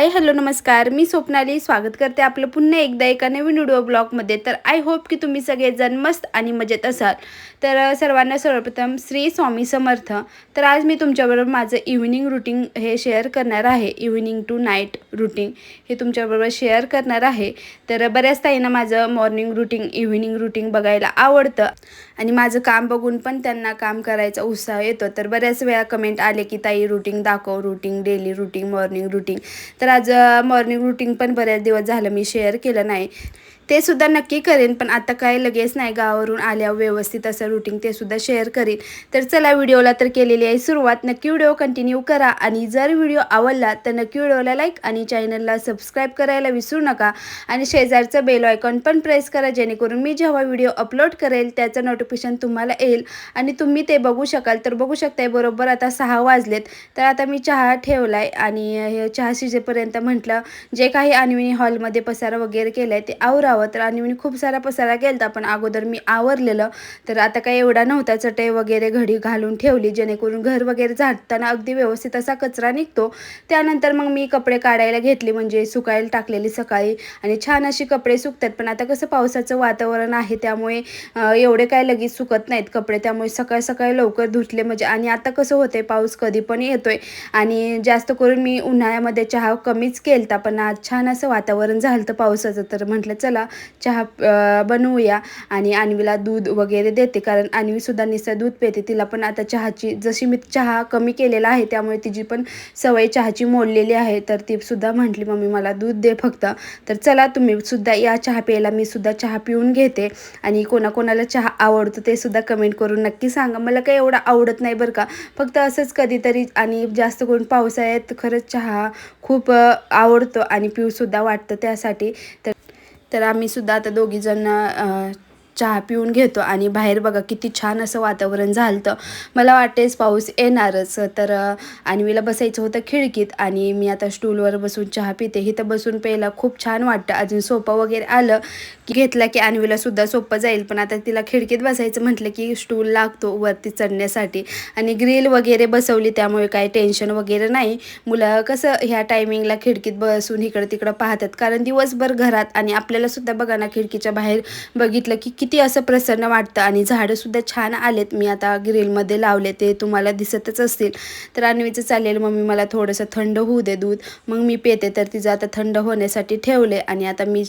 Hi hello नमस्कार. मी स्वप्नाली. स्वागत करते आपलं पुन्हा एकदा एका नवीन व्हिडिओ ब्लॉगमध्ये. तर आय होप की तुम्ही सगळेजण मस्त आणि मजेत असाल. तर सर्वांना सर्वप्रथम श्री स्वामी समर्थ. तर आज मी तुमच्याबरोबर माझं इव्हिनिंग रुटीन हे शेअर करणार आहे. इव्हिनिंग टू नाईट रुटीन हे तुमच्याबरोबर शेअर करणार आहे. तर बऱ्याच ताईंना माझं मॉर्निंग रुटीन इव्हिनिंग रुटीन बघायला आवडतं. आणि माझं काम बघून पण त्यांना काम करायचा उत्साह येतो. तर बऱ्याच वेळा कमेंट आले की ताई रुटीन दाखव routine daily routine morning routine तर आज मॉर्निंग रुटीन पण बऱ्याच दिवस झालं मी शेअर केलं नाही. ते सुद्धा नक्की करेन पण आता काय लगेच नाही गावावरून आल्या व्यवस्थित असं रुटीन ते सुद्धा शेअर करीन. तर चला व्हिडिओला तर केलेली आहे सुरुवात. नक्की व्हिडिओ कंटिन्यू करा आणि जर व्हिडिओ आवडला तर नक्की व्हिडिओला लाईक आणि चॅनलला सबस्क्राईब करायला विसरू नका. आणि शेजारचं बेल आयकॉन पण प्रेस करा जेणेकरून मी जेव्हा व्हिडिओ अपलोड करेल त्याचं नोटिफिकेशन तुम्हाला येईल. आणि तुम्ही ते बघू शकाल. तर बघू शकताय बरोबर आता सहा वाजलेत. तर आता मी चहा ठेवला आहे आणि हे चहा शिजेपर्यंत म्हटलं जे काही अन्विनी हॉलमध्ये पसारा वगैरे केलाय ते आवरावं. तर आणि मी खूप सारा पसारा केलता पण अगोदर मी आवरलेलं. तर आता काही एवढा नव्हता चटई वगैरे घडी घालून ठेवली जेणेकरून घर वगैरे झाडताना अगदी व्यवस्थित असा कचरा निघतो. त्यानंतर मग मी कपडे काढायला घेतले म्हणजे सुकायला टाकलेली सकाळी. आणि छान अशी कपडे सुकतात पण आता कसं पावसाचं वातावरण आहे त्यामुळे एवढे काय लगेच सुकत नाहीत कपडे. त्यामुळे सकाळ सकाळी लवकर धुतले म्हणजे आणि आता कसं होतंय पाऊस कधी पण येतोय. आणि जास्त करून मी उन्हाळ्यामध्ये चहा कमीच केलता पण आज छान असं वातावरण झालं तर पावसाचं. तर म्हटलं चला चहा बनवूया. आणि अन्वीला दूध वगैरे देते. कारण अन्वीसुद्धा निसं दूध पिते. तिला पण आता चहाची जशी मी चहा कमी केलेला आहे त्यामुळे तिची पण सवय चहाची मोडलेली आहे. तर ती सुद्धा म्हटली मम्मी मला दूध दे फक्त. तर चला तुम्ही सुद्धा या चहा प्यायला. मी सुद्धा चहा पिऊन घेते. आणि कोणाकोणाला चहा आवडतो ते सुद्धा कमेंट करून नक्की सांगा. मला काही एवढं आवडत नाही बरं का. फक्त असंच कधीतरी आणि जास्त करून पावसाळ्यात खरंच चहा खूप आवडतो आणि पिऊसुद्धा वाटतं त्यासाठी. तर तर आम्ही सुद्धा आता दोघीजण चहा पिऊन घेतो आणि बाहेर बघा किती छान असं वातावरण झालं मला वाटेच पाऊस येणारच तर आणि मला बसायचं होतं खिडकीत आणि मी आता स्टूलवर बसून चहा पिते. इथं बसून प्यायला खूप छान वाटतं. अजून सोपं वगैरे आलं की घेतला की अन्वीला सुद्धा सोपं जाईल. पण आता तिला खिडकीत बसायचं म्हटलं की स्टूल लागतो वरती चढण्यासाठी. आणि ग्रिल वगैरे बसवली त्यामुळे काही टेन्शन वगैरे नाही. मुलं कसं ह्या टायमिंगला खिडकीत बसून इकडं तिकडं पाहतात. कारण दिवसभर घरात आणि आपल्याला सुद्धा बघा ना खिडकीच्या बाहेर बघितलं की किती असं प्रसन्न वाटतं आणि झाडंसुद्धा छान आलेत. मी आता ग्रिलमध्ये लावले ते तुम्हाला दिसतच असतील. तर अन्वीचं चालेल मम्मी मला थोडंसं थंड होऊ दे दूध. मग मी पेते. तर तिचं आता थंड होण्यासाठी ठेवले आणि आता मी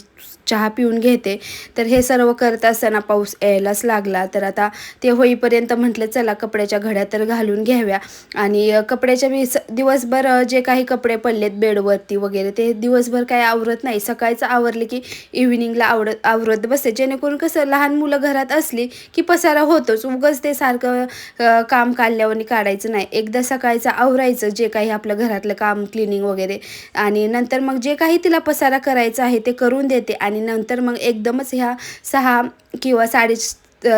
चहा पिऊन घेते. तर हे सर्व करत असताना पाऊस यायलाच लागला. तर आता ते होईपर्यंत म्हटलं चला कपड्याच्या घड्या तर घालून घ्याव्या. आणि कपड्याच्या मी स दिवसभर जे काही कपडे पडलेत बेडवरती वगैरे ते दिवसभर काय आवरत नाही. सकाळचं आवरले की इव्हिनिंगला आवडत आवरत बसते. जेणेकरून कसं लहान मुलं घरात असली की पसारा होतोच. उगच ते सारखं काम काढल्यावर काढायचं नाही. एकदा सकाळचं आवरायचं जे काही आपलं घरातलं काम क्लिनिंग वगैरे. आणि नंतर मग जे काही तिला पसारा करायचं आहे ते करून देते. आणि नंतर मग एकदमच ह्या सहा किंवा साडे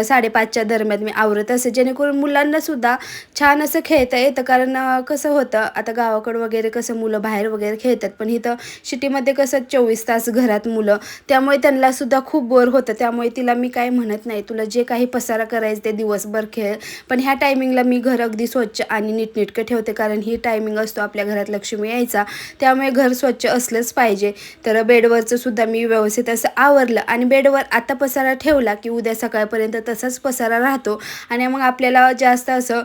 साडेपाचच्या दरम्यान मी आवरत असे. जेणेकरून मुलांना सुद्धा छान असं खेळता येतं. कारण कसं होतं आता गावाकडं वगैरे कसं मुलं बाहेर वगैरे खेळतात. पण इथं सिटीमध्ये कसं चोवीस तास घरात मुलं त्यामुळे त्यांना सुद्धा खूप बोर होतं. त्यामुळे तिला मी काय म्हणत नाही. तुला जे काही पसारा करायचं ते दिवसभर खेळ. पण ह्या टायमिंगला मी घर अगदी स्वच्छ आणि नीटनेटकं ठेवते. कारण ही टायमिंग असतो आपल्या घरात लक्ष्मी यायचा. त्यामुळे घर स्वच्छ असलंच पाहिजे. तर बेडवरचं सुद्धा मी व्यवस्थित असं आवरलं. आणि बेडवर आता पसारा ठेवला की उद्या सकाळपर्यंत तसाच पसारा राहतो. आणि मग आपल्याला जास्त असं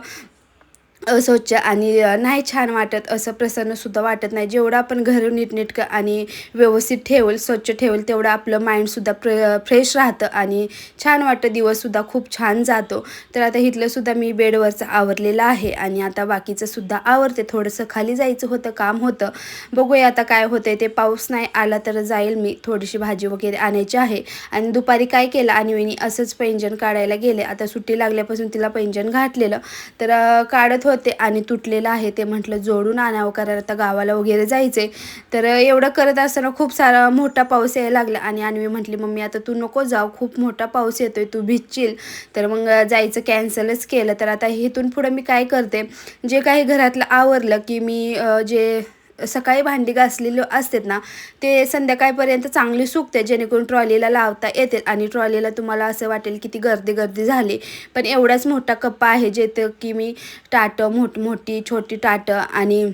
अस्वच्छ आणि नाही छान वाटत असं प्रसन्नसुद्धा वाटत नाही. जेवढं आपण घर नीटनेटकं आणि व्यवस्थित ठेवल स्वच्छ ठेवल तेवढं आपलं माइंडसुद्धा प्र फ्रेश राहतं आणि छान वाटतं. दिवससुद्धा खूप छान जातो. तर आता इथलंसुद्धा मी बेडवरचं आवरलेलं आहे आणि आता बाकीचंसुद्धा आवरते. थोडंसं खाली जायचं होतं काम होतं. बघूया आता काय होतं ते पाऊस नाही आला तर जाईल मी. थोडीशी भाजी वगैरे आणायची आहे. आणि दुपारी काय केलं? आणि वहिनी असंच पैंजण काढायला गेले. आता सुट्टी लागल्यापासून तिला पैंजण घातलेलं. तर काढत होते आणि तुटलेलं आहे ते म्हटलं जोडून आणावं कारण आता गावाला वगैरे जायचे तर एवढं करत असताना खूप सारा मोठा पाऊस यायला लागला आणि अन्वी म्हटली मम्मी आता तू नको जाऊ खूप मोठा पाऊस येतोय तू भिजशील. तर मग जायचं कॅन्सलच केलं. तर आता इथून पुढं मी काय करते जे काही घरातलं आवरलं की मी जे सकाळी भांडी घासलेली असतात ना ते संध्याकाळपर्यंत चांगली सुकते जेणेकरून ट्रॉलीला लावता येते आणि ट्रॉलीला तुम्हाला असं वाटेल की ती गर्दी गर्दी झाली. पण एवढाच मोठा कप्पा आहे जेथं की मी टाटं मोठ मोठी छोटी टाटं आणि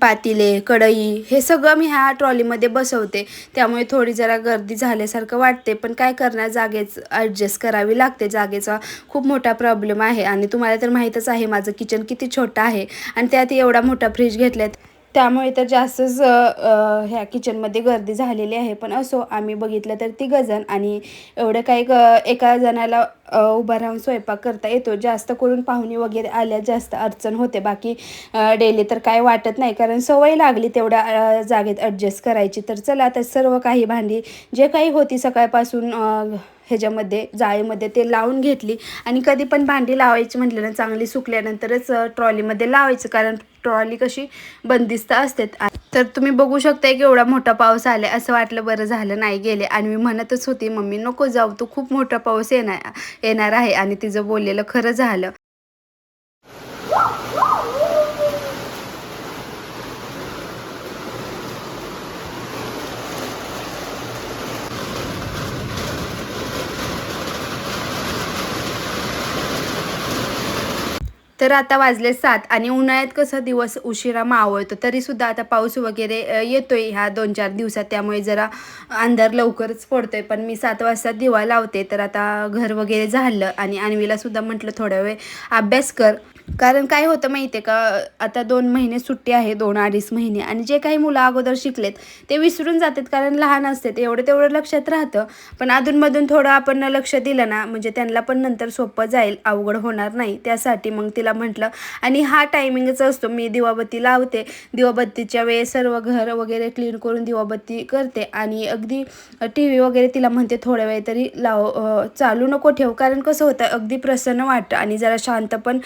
पातिले कढई हे सगळं मी ह्या ट्रॉलीमध्ये बसवते. त्यामुळे थोडी जरा गर्दी झाल्यासारखं वाटते. पण काय करणार जागेच ॲडजस्ट करावी लागते. जागेचा खूप मोठा प्रॉब्लेम आहे. आणि तुम्हाला तर माहीतच आहे माझं किचन किती छोटं आहे. आणि त्यात एवढा मोठा फ्रीज घेतल्यात. त्यामुळे तर जास्तच ह्या किचनमध्ये गर्दी झालेली आहे. पण असो आम्ही बघितलं तर ती गजन आणि एवढं काही एका जणाला उभा राहून स्वयंपाक करता येतो. जास्त करून पाहुणे वगैरे आल्या जास्त अडचण होते. बाकी डेली तर काय वाटत नाही. कारण सवय लागली तेवढ्या जागेत ॲडजस्ट करायची. तर चला तर सर्व काही भांडी जे काही होती सकाळपासून ह्याच्यामध्ये जाळीमध्ये ते लावून घेतली. आणि कधी पण भांडी लावायची म्हटलं ना चांगली सुकल्यानंतरच ट्रॉलीमध्ये लावायचं. कारण ट्रॉली कशी बंदिस्त असते. तर तुम्ही बघू शकताय की एवढा मोठा पाऊस आला असं वाटलं बरं झालं नाही गेले. आणि मी म्हणतच होती मम्मी नको जाऊ. तू खूप मोठा पाऊस येणार येणार आहे. आणि तिचं बोललेलं खरं झालं. तर आता वाजले सात आणि उन्हाळ्यात कसं दिवस उशिरा मावळतो तरीसुद्धा आता पाऊस वगैरे येतो येतोय ह्या दोन चार दिवसात. त्यामुळे जरा अंधार लवकरच पडतोय. पण मी सात वाजता दिवा लावते. तर आता घर वगैरे झालं आणि अन्वीला सुद्धा म्हटलं थोड्या वेळ अभ्यास कर. कारण काय होतं माहिती आहे का आता दोन महिने सुट्टी आहे दोन अडीच महिने आणि जे काही मुलं अगोदर शिकलेत ते विसरून जातात कारण लहान असतात एवढं तेवढं लक्षात राहतं. पण अधूनमधून थोडं आपण लक्ष दिलं ना म्हणजे त्यांना पण नंतर सोपं जाईल अवघड होणार नाही त्यासाठी मग तिला म्हटलं. आणि हा टायमिंगच असतो मी दिवाबत्ती लावते दिवाबत्तीच्या वेळेस सर्व घर वगैरे क्लीन करून दिवाबत्ती करते आणि अगदी टी व्ही वगैरे तिला म्हणते थोड्या वेळ तरी लाव चालू नको ठेव. कारण कसं होतं अगदी प्रसन्न वाटतं आणि जरा शांत पण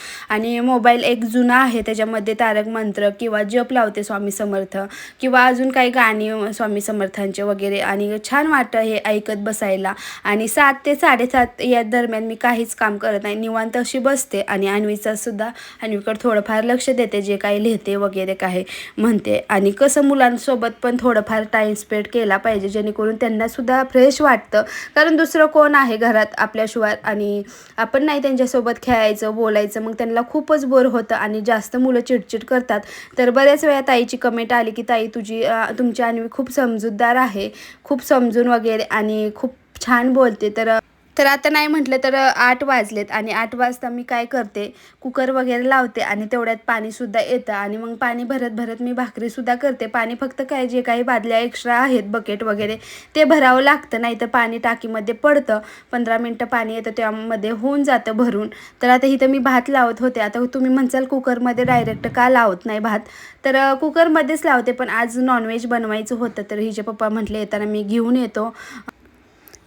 आणि मोबाईल एक जुना आहे त्याच्यामध्ये तारक मंत्र किंवा जप लावते स्वामी समर्थ किंवा अजून काही गाणी स्वामी समर्थांचे वगैरे. आणि छान वाटतं हे ऐकत बसायला. आणि सात ते साडेसात या दरम्यान मी काहीच काम करत नाही. निवांत अशी बसते आणि अन्वीचा सुद्धा अन्वीकडे थोडंफार लक्ष देते जे काही लिहिते वगैरे काही म्हणते. आणि कसं मुलांसोबत पण थोडंफार टाईम स्पेंड केला पाहिजे जेणेकरून त्यांनासुद्धा फ्रेश वाटतं. कारण दुसरं कोण आहे घरात आपल्याशिवाय आणि आपण नाही त्यांच्यासोबत खेळायचं बोलायचं मग त्यांना खूप खूपच बोर होतं आणि जास्त मुलं चिडचिड करतात. तर बऱ्याच वेळा ताईची कमेंट आली की ताई तुझी तुमची आणि खूप समजूतदार आहे खूप समजून वगैरे आणि खूप छान बोलते. तर तर आता नाही म्हटलं तर आठ वाजलेत आणि आठ वाजता मी काय करते? कुकर वगैरे लावते आणि तेवढ्यात पाणीसुद्धा येतं आणि मग पाणी भरत भरत मी भाकरीसुद्धा करते. पाणी फक्त काय जे काही बादल्या एक्स्ट्रा आहेत बकेट वगैरे ते भरावं लागतं. नाही तर पाणी टाकीमध्ये पडतं. पंधरा मिनटं पाणी येतं त्यामध्ये होऊन जातं भरून. तर आता इथं मी भात लावत होते. आता तुम्ही म्हणसाल कुकरमध्ये डायरेक्ट का लावत नाही भात? तर कुकरमध्येच लावते पण आज नॉनव्हेज बनवायचं होतं. तर हिचे पप्पा म्हटले येताना मी घेऊन येतो.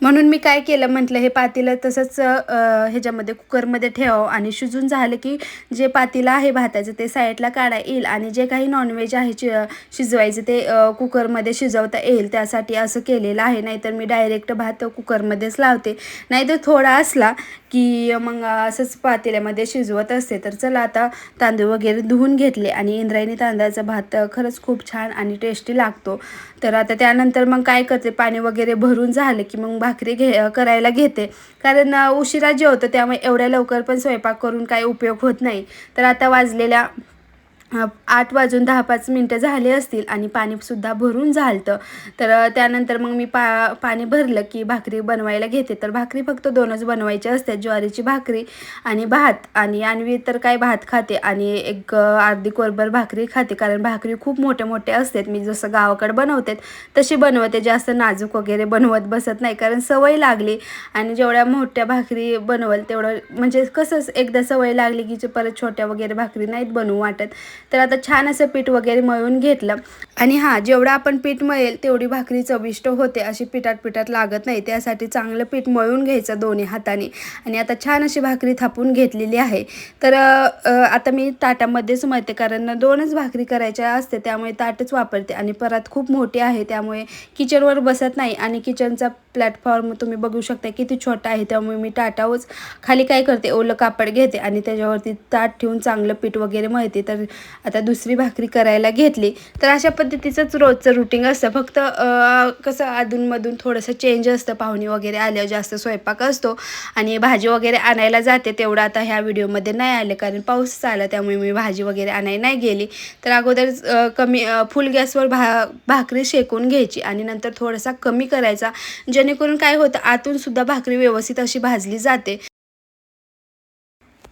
म्हणून मी काय केलं म्हटलं हे पातेलं तसंच ह्याच्यामध्ये कुकरमध्ये ठेवावं आणि शिजून झालं की जे पातेलं आहे भाताचं ते साईडला काढा येईल आणि जे काही नॉनव्हेज आहे शि शिजवायचं ते कुकरमध्ये शिजवता येईल. त्यासाठी असं केलेलं आहे. नाहीतर मी डायरेक्ट भात कुकरमध्येच लावते. नाहीतर थोडा असला की मग असंच पातेल्यामध्ये शिजवत असते. तर चला आता तांदूळ वगैरे धुवून घेतले आणि इंद्रायणी तांदळाचा भात खरंच खूप छान आणि टेस्टी लागतो. तर आता त्यानंतर मग काय करते? पाणी वगैरे भरून झालं की मग भाकरी घे करायला घेते. कारण उशिरा जेवतं त्यामुळे एवढ्या लवकर पण स्वयंपाक करून काही उपयोग होत नाही. तर आता वाजलेल्या आठ वाजून दहा पाच मिनटं झाले असतील आणि पाणीसुद्धा भरून झालतं. तर त्यानंतर मग मी पा पाणी भरलं की भाकरी बनवायला घेते. तर भाकरी फक्त दोनच बनवायची असते ज्वारीची भाकरी आणि भात. आणि आणवी तर काय भात खाते आणि एक अर्धी कोरभर भाकरी खाते. कारण भाकरी खूप मोठे मोठे असतात. मी जसं गावाकडे बनवते तशी बनवते. जास्त नाजूक वगैरे बनवत बसत नाही. कारण सवय लागली आणि जेवढ्या मोठ्या भाकरी बनवल तेवढं म्हणजे कसंच एकदा सवय लागली की परत छोट्या वगैरे भाकरी नाहीत बनवू वाटत. तर आता छान असं पीठ वगैरे मळून घेतलं. आणि हां जेवढं आपण पीठ मळेल तेवढी भाकरी चविष्ट होते अशी पिठात पिठात लागत नाही. त्यासाठी चांगलं पीठ मळून घ्यायचं दोन्ही हाताने. आणि आता छान अशी भाकरी थापून घेतलेली आहे. तर आता मी ताटामध्येच मळते कारण दोनच भाकरी करायच्या असते त्यामुळे ताटच वापरते. आणि परत खूप मोठी आहे त्यामुळे किचनवर बसत नाही. आणि किचनचा प्लॅटफॉर्म तुम्ही बघू शकता किती छोटा आहे. त्यामुळे मी टाटावच खाली काय करते ओलं कापड घेते. आणि त्याच्यावरती ताट ठेवून चांगलं पीठ वगैरे मळते. तर आता दुसरी भाकरी करायला घेतली तर अशा पद्धतीचंच रोजचं रुटीन असतं. फक्त कसं अधूनमधून थोडंसं चेंज असतं. पाहुणे वगैरे आल्यावर जास्त स्वयंपाक असतो आणि भाजी वगैरे आणायला जाते. तेवढं आता ह्या व्हिडिओमध्ये नाही आले कारण पाऊस आला त्यामुळे मी भाजी वगैरे आणायला नाही गेली. तर अगोदर कमी फुल गॅसवर भा भाकरी शेकून घ्यायची आणि नंतर थोडासा कमी करायचा. जेणेकरून काय होतं आतूनसुद्धा भाकरी व्यवस्थित अशी भाजली जाते.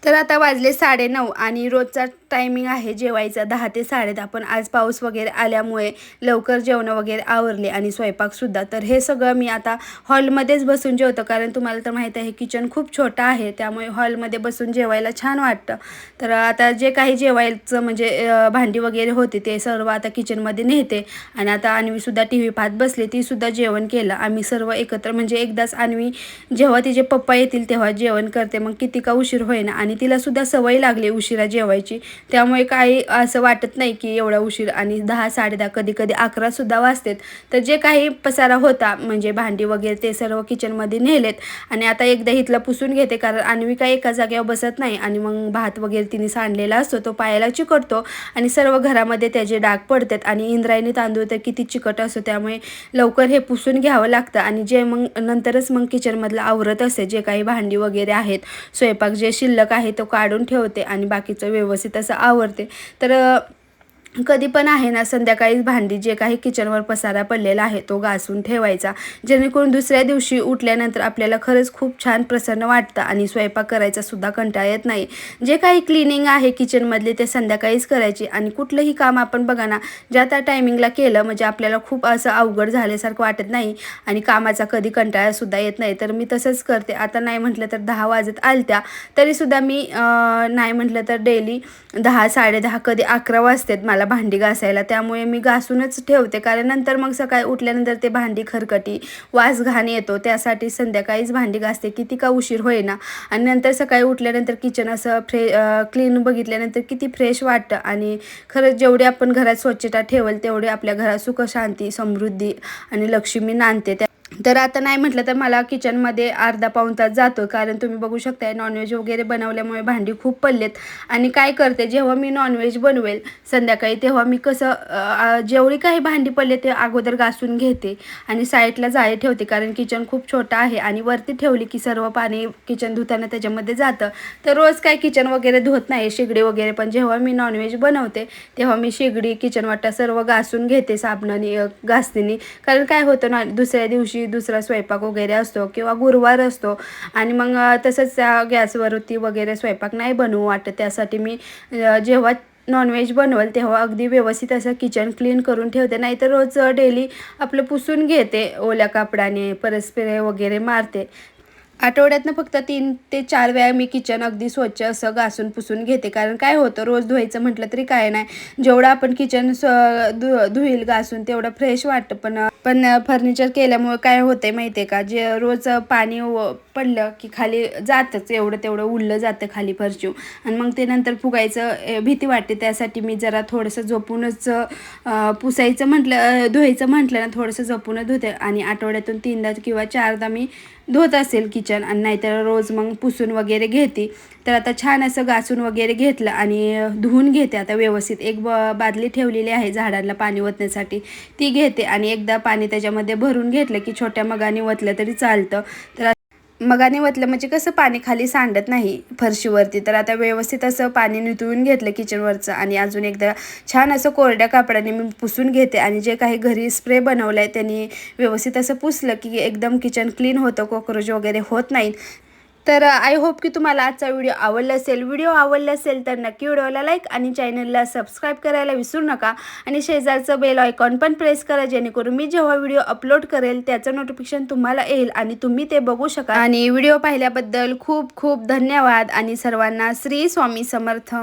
तर आता वाजले साडेनऊ आणि रोजचा टायमिंग आहे जेवायचा. दहा ते साडेदहा. पण आज पाऊस वगैरे आल्यामुळे लवकर जेवणं वगैरे आवरले आणि स्वयंपाकसुद्धा तर हे सगळं मी आता हॉलमध्येच बसून जेवतो. कारण तुम्हाला तर माहीत आहे किचन खूप छोटं आहे. त्यामुळे हॉलमध्ये बसून जेवायला छान वाटतं. तर आता जे काही जेवायचं म्हणजे भांडी वगैरे होते ते सर्व आता किचनमध्ये नेते. आणि आता अन्वीसुद्धा टी व्ही पाहत बसली. तीसुद्धा जेवण केलं. आम्ही सर्व एकत्र म्हणजे एकदाच अन्वी जेव्हा तिचे पप्पा येतील तेव्हा जेवण करते. मग किती का उशीर होईना. आणि तिलासुद्धा सवय लागली उशिरा जेवायची. त्यामुळे काही असं वाटत नाही की एवढा उशीर आणि दहा साडेदहा कधी कधी अकरासुद्धा वाजतात. तर जे काही पसारा होता म्हणजे भांडी वगैरे ते सर्व किचनमध्ये नेलेत. आणि आता एकदा इथलं पुसून घेते कारण अन्वी काय एका जागेवर बसत नाही आणि मग भात वगैरे तिने सांडलेला असतो तो पायाला चिकटतो आणि सर्व घरामध्ये त्याचे डाग पडतात आणि इंद्रायणी तांदूळ तर किती चिकट असतो त्यामुळे लवकर हे पुसून घ्यावं लागतं. आणि जे मग नंतरच मग किचनमधलं आवरत असते जे काही भांडी वगैरे आहेत स्वयंपाक जे शिल्लक आहे तो काढून ठेवते आणि बाकीचं व्यवस्थित असं आवडते. तर कधी पण आहे ना संध्याकाळी भांडी जे काही किचनवर पसारा पडलेला आहे तो घासून ठेवायचा. जेणेकरून दुसऱ्या दिवशी उठल्यानंतर आपल्याला खरंच खूप छान प्रसन्न वाटतं आणि स्वयंपाक करायचा सुद्धा कंटाळा येत नाही. जे काही क्लिनिंग आहे किचनमधले ते संध्याकाळीच करायचे आणि कुठलंही काम आपण बघा ना ज्या त्या टायमिंगला केलं म्हणजे आपल्याला खूप असं अवघड झाल्यासारखं वाटत नाही आणि कामाचा कधी कंटाळासुद्धा येत नाही. तर मी तसंच करते. आता नाही म्हटलं तर दहा वाजत आलत्या तरीसुद्धा मी नाही म्हटलं तर डेली दहा साडेदहा कधी अकरा वाजतात मला. भांडी घासायला त्यामुळे मी घासूनच ठेवते. कारण नंतर मग सकाळी उठल्यानंतर ते भांडी खरकटी वास घाण येतो. त्यासाठी संध्याकाळीच भांडी घासते. किती का उशीर होईना. आणि नंतर सकाळी उठल्यानंतर किचन असं फ्रे क्लीन बघितल्यानंतर किती फ्रेश वाटतं. आणि खरंच जेवढे आपण घरात स्वच्छता ठेवल तेवढे आपल्या घरात सुख शांती समृद्धी आणि लक्ष्मी नांदते. त्या तर आता नाही म्हटलं तर मला किचनमध्ये अर्धा पाऊण तास जातो कारण तुम्ही बघू शकताय नॉनव्हेज वगैरे बनवल्यामुळे भांडी खूप पडलेत. आणि काय करते जेव्हा मी नॉनव्हेज बनवेल संध्याकाळी तेव्हा मी कसं जेवढी काही भांडी पडले ते अगोदर घासून घेते आणि साईडला जाळे ठेवते कारण किचन खूप छोटं आहे आणि वरती ठेवली की सर्व पाणी किचन धुताना त्याच्यामध्ये जातं. तर रोज काय किचन वगैरे धुत नाही शेगडी वगैरे पण जेव्हा मी नॉनव्हेज बनवते तेव्हा मी शेगडी किचन वाटा सर्व घासून घेते साबणाने घासणीने. कारण काय होतं ना दुसऱ्या दिवशी दुसरा स्वयंपाक वगैरे असतो किंवा गुरुवार असतो आणि मग तसंच त्या गॅसवरती वगैरे स्वयंपाक नाही बनवू वाटत. त्यासाठी मी जेव्हा नॉनव्हेज बनवल तेव्हा अगदी व्यवस्थित असं किचन क्लीन करून ठेवते. नाहीतर रोज डेली आपलं पुसून घेते ओल्या कापडाने परत वगैरे मारते. आठवड्यातनं फक्त तीन ते चार वेळा मी किचन अगदी स्वच्छ असं घासून पुसून घेते. कारण काय होतं रोज धुवायचं म्हटलं तरी काय नाही. जेवढं आपण किचन स्व धु धुईल घासून तेवढं फ्रेश वाटतं. पण पण फर्निचर केल्यामुळे काय होतंय माहिती आहे का? जे रोज पाणी पडलं की खाली जातंच. एवढं तेवढं उडलं जातं खाली फरचू आणि मग ते नंतर फुगायचं भीती वाटते. त्यासाठी मी जरा थोडंसं झोपूनच पुसायचं म्हटलं धुवायचं म्हटलं ना थोडंसं झोपूनच धुते. आणि आठवड्यातून तीनदा किंवा चारदा मी धुत असेल किचन. आणि नाहीतर रोज मग पुसून वगैरे घेते. तर आता छान असं घासून वगैरे घेतलं आणि धुवून घेते. आता व्यवस्थित एक ब बादली ठेवलेली आहे झाडांना पाणी ओतण्यासाठी. ती घेते आणि एकदा पाणी त्याच्यामध्ये भरून घेतलं की छोट्या मगाने ओतलं तरी चालतं. तर मगाने वतलं म्हणजे कसं पाणी खाली सांडत नाही फरशीवरती. तर आता व्यवस्थित असं पाणी नितळून घेतलं किचनवरचं आणि अजून एकदा छान असं कोरड्या कापडाने मी पुसून घेते आणि जे काही घरी स्प्रे बनवलं आहे त्यांनी व्यवस्थित असं पुसलं की एकदम किचन क्लीन होतं कॉक्रोच वगैरे होत नाहीत. तर आय होप की तुम्हाला आजचा व्हिडिओ आवडला असेल. व्हिडिओ आवडला असेल तर नक्की व्हिडिओला लाईक आणि चॅनलला सबस्क्राईब करायला विसरू नका. आणि शेजारचं बेल आयकॉन पण प्रेस करा जेणेकरून मी जेव्हा व्हिडिओ अपलोड करेल त्याचं नोटिफिकेशन तुम्हाला येईल आणि तुम्ही ते बघू शकाल. आणि व्हिडिओ पाहिल्याबद्दल खूप खूप धन्यवाद. आणि सर्वांना श्री स्वामी समर्थ.